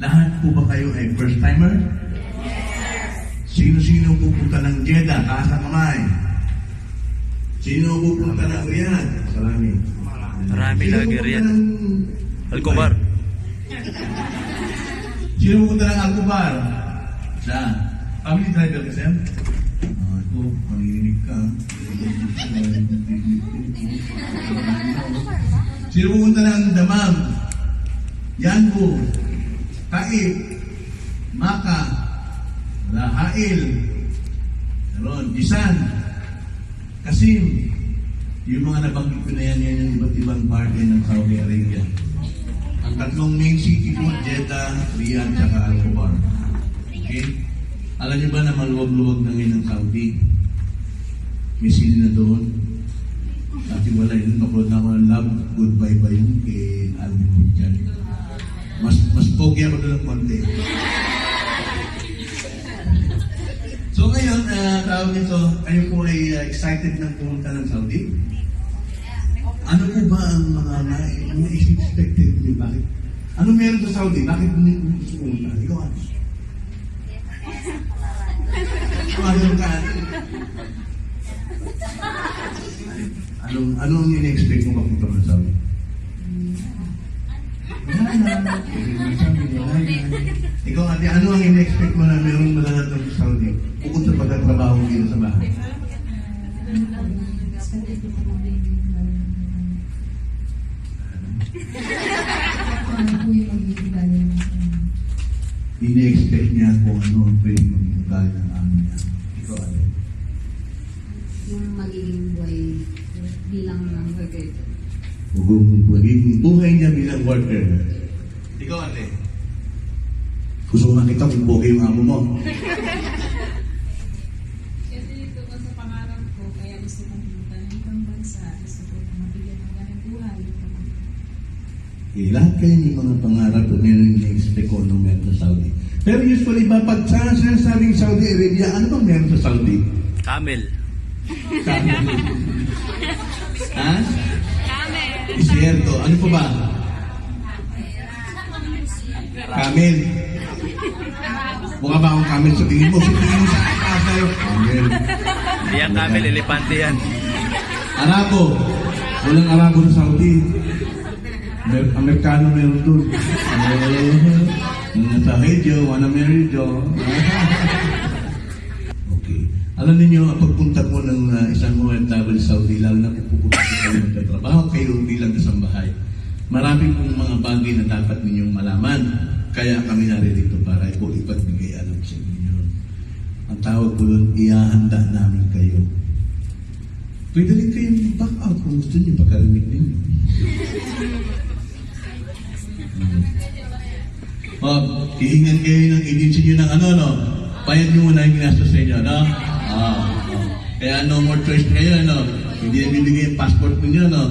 Lahat po ba kayo ay first timer? Sino-sino pupunta ng Jeddah? Ang kamay. Sino pupunta ng Riyadh? Marami. Marami lagi Riyadh. ng Alcobar. Sino pupunta ng Alcobar? Siya. Family driver ka, sir? Ah, ito, ka. Sino pupunta ng Damam? Yanbu, Taib, Maka, Lahail, Ron, Isan, Kasim, yung mga nabanggit ko na yan, yan yung iba't ibang parte ng Saudi Arabia. Ang tatlong main city po, Jeddah, Riyadh, at Al-Kubar. Okay? Alam niyo ba na maluwag-luwag na ngayon ng Saudi? May sili na doon. Dati wala yun. Napulot na ako ng love, goodbye ba yun kay mas pogi ako doon ng konti. So ngayon, uh, tawag nito, kayo po ay uh, excited na pumunta ng Saudi? Ano po ba ang mga na- mga expected niyo? Bakit? Ano meron sa Saudi? Bakit mo gusto pumunta? Ikaw ano? Ano ka? Anong, anong in-expect mo papunta ng Saudi? Wala na. Sabi, wala na. Ikaw, ate, ano ang in-expect mo na meron malalat ng Saudi? Bukod sa pagkatrabaho dito sa bahay. Ini-expect niya kung ano ang pwede maging ng amin niya. Magiging buhay niya bilang worker. Ikaw, ate. Gusto ko makita kung bogey yung amo mo. Kasi ito ko sa pangarap ko, kaya gusto kong pumunta ng ibang bansa. Gusto ko na mabigyan ng ganang buhay. Eh, lahat kayo may mga pangarap at meron yung expect ko nung meron sa Saudi. Pero usually ba, pag sa sinasabing Saudi Arabia, ano bang meron sa Saudi? Camel. Sabi. ha? Desierto. Ano pa ba? Camel. Mukha ba akong camel sa tingin mo? Sa tingin mo sa akin sa'yo? Camel. Hindi yan camel, elepante yan. Arabo. Walang Arabo sa Saudi. Amer Amerikano meron doon. Eh, nasa radio, wanna marry Joe. okay. Alam niyo, pagpunta ko ng uh, isang OFW sa Saudi, lalo na kung pupunta ko kayo nagtatrabaho kayo bilang kasambahay, marami pong mga bagay na dapat ninyong malaman. Kaya kami naririto para po ipagbigay alam sa inyo. Ang tawag ko doon, iahanda namin kayo. Pwede rin kayong back out kung gusto niyo pagkarinig ninyo. Hmm. Oh, hihingan kayo ng agency nyo ng ano, no? Bayad nyo muna yung ginastos sa inyo, no? Ah, oh. Kaya no more choice kayo, no? Hindi na bibigay yung passport ninyo, no?